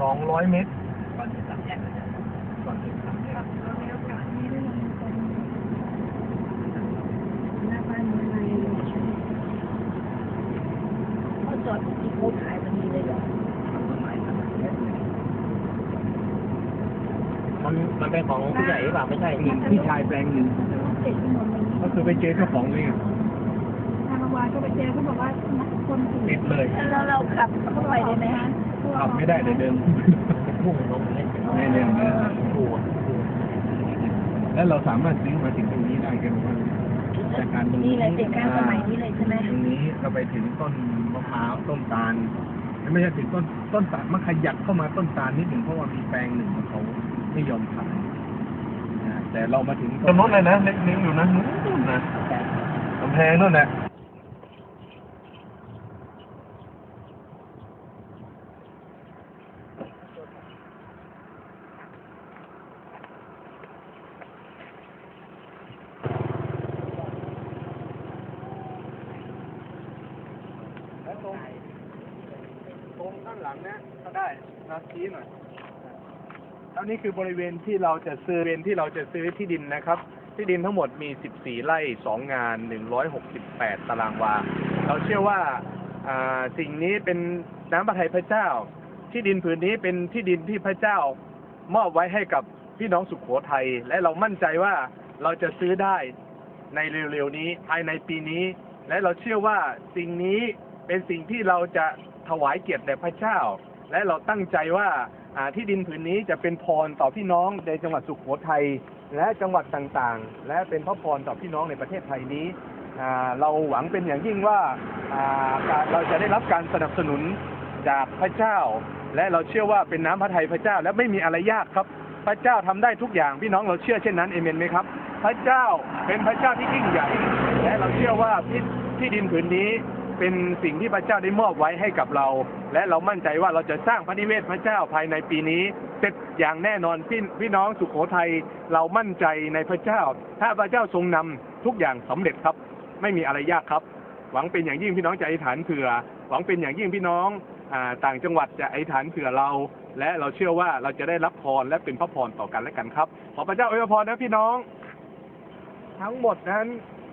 สองร้อยเมตรก่อนถึงสามแยกนะจ๊ะก่อนถึงสามแยกเรามีโอกาสนี้ได้ลงตรงหน้าบ้านเมืองในเลยใช่ไหมเขาจอดที่เขาขายมันมีเลยเหรอทำต้นไม้ทำแยกเลยมันมันเป็นของผู้ใหญ่หรือเปล่าไม่ใช่มีพี่ชายแปลงหนึ่งเจ็ดที่หมดเลยก็คือไปเจอเจ้าของเลยไงทางโรงพยาบาลก็ไปเจอเขาบอกว่าคนติดเลย แล้วเราขับเข้าไปได้ไหมฮะ ขับไม่ได้เลยเดิมพุ่งลงเลยไม่เร็วนะปวดแล้วเราสามารถซื้อมาถึงตรงนี้ได้กันว่าจากการตรงนี่เลยเด็กการสมัยนี้เลยใช่ไหมตรงนี้เราไปถึงต้นมะพร้าวต้นตาลไม่ใช่ถึงต้นต้นตาลมันขยับเข้ามาต้นตาลนิดหนึ่งเพราะว่ามีแปลงหนึ่งของเขาไม่ยอมขายนะแต่เรามาถึงต้นนู้นเลยนะเล็กนิ้งอยู่นะนู้นนะกำแพงนู่นแหละ ตรงตรงด้านหลังเนี่ยก็ได้นาชี้หน่อยแล้วนี่คือบริเวณที่เราจะซื้อบริเวณที่เราจะซื้อที่ดินนะครับ ที่ดินทั้งหมดมี 14 ไร่ 2 งาน 168 ตารางวา เราเชื่อว่าอ่าสิ่งนี้เป็นน้ำพระทัยพระเจ้า ที่ดินผืนนี้เป็นที่ดินที่พระเจ้ามอบไว้ให้กับพี่น้องสุขโขทัยและเรามั่นใจว่าเราจะซื้อได้ในเร็วๆนี้ภายในปีนี้ และเราเชื่อว่าสิ่งนี้ เป็นสิ่งที่เราจะถวายเกียรติแด่พระเจ้า และเราตั้งใจว่าที่ดินผืนนี้จะเป็นพรต่อพี่น้องในจังหวัดสุขโขทัยและจังหวัดต่างๆ และเป็นพระพรต่อพี่น้องในประเทศไทยนี้ เราหวังเป็นอย่างยิ่งว่าเราจะได้รับการสนับสนุนจากพระเจ้า และเราเชื่อว่าเป็นน้ำพระทัยพระเจ้าและไม่มีอะไรยากครับ พระเจ้าทำได้ทุกอย่างพี่น้องเราเชื่อเช่นนั้นเอเมนไหมครับ พระเจ้าเป็นพระเจ้าที่ยิ่งใหญ่และเราเชื่อว่าที่ที่ดินผืนนี้ เป็นสิ่งที่พระเจ้าได้มอบไว้ให้กับเรา และเรามั่นใจว่าเราจะสร้างพระนิเวศพระเจ้าภายในปีนี้เสร็จอย่างแน่นอนพี่พี่น้องสุขโขทัยเรามั่นใจในพระเจ้า ถ้าพระเจ้าทรงนำทุกอย่างสำเร็จครับ ไม่มีอะไรยากครับ หวังเป็นอย่างยิ่งพี่น้องจะอธิษฐานเผื่อ หวังเป็นอย่างยิ่งพี่น้องอต่างจังหวัดจะอธิษฐานเผื่อเรา และเราเชื่อว่าเราจะได้รับพรและเป็นพระพรต่อกันและกันครับ ขอพระเจ้าอวยพรนะพี่น้อง ทั้งหมดนั้น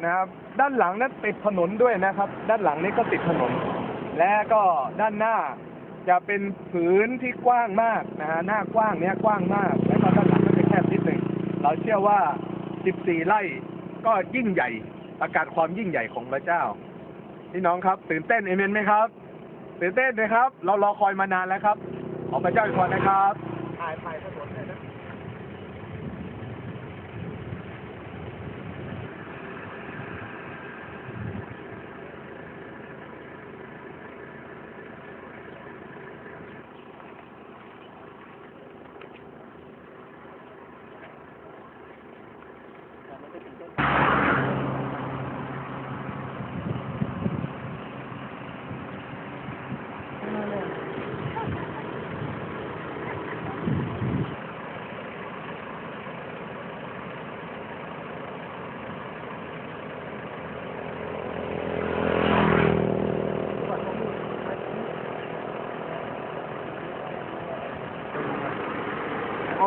นะครับ ด้านหลังนั้นติดถนนด้วยนะครับ ด้านหลังนี้ก็ติดถนน และก็ด้านหน้าจะเป็นผืนที่กว้างมากนะฮะหน้ากว้างเนี้ยกว้างมาก แล้วก็ด้านหลังก็จะแคบนิดหนึ่งเราเชื่อว่า 14 ไร่ก็ยิ่งใหญ่ประกาศความยิ่งใหญ่ของพระเจ้าพี่น้องครับ ตื่นเต้นเอเมนไหมครับตื่นเต้นไหมครับ เรารอคอยมานานแล้วครับขอพระเจ้าอวยพรนะครับถ่ายถ่ายถนนเลยนะ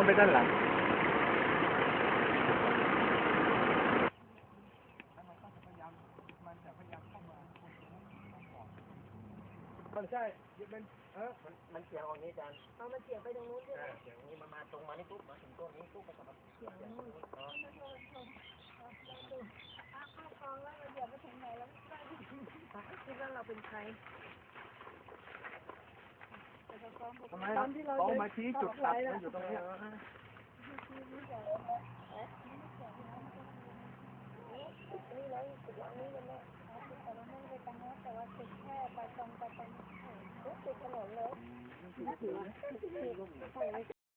องไปด้านหลังมันใช่มันเออมันมันเฉียงออกนี้อาจารย์เอามาเสียบไปตรงนู้นใช่ไหมเฉียงนี้มันมาตรงมานี่ปุ๊บมาถึงต้นนี้ปุ๊บก็จะมาเฉียงตรงนี้อ๋อคิดว่าเราเป็นใคร ทำไมครับเขามาชี้จุดตัดมันอยู่ตรงเนี้ยติดถนนเลย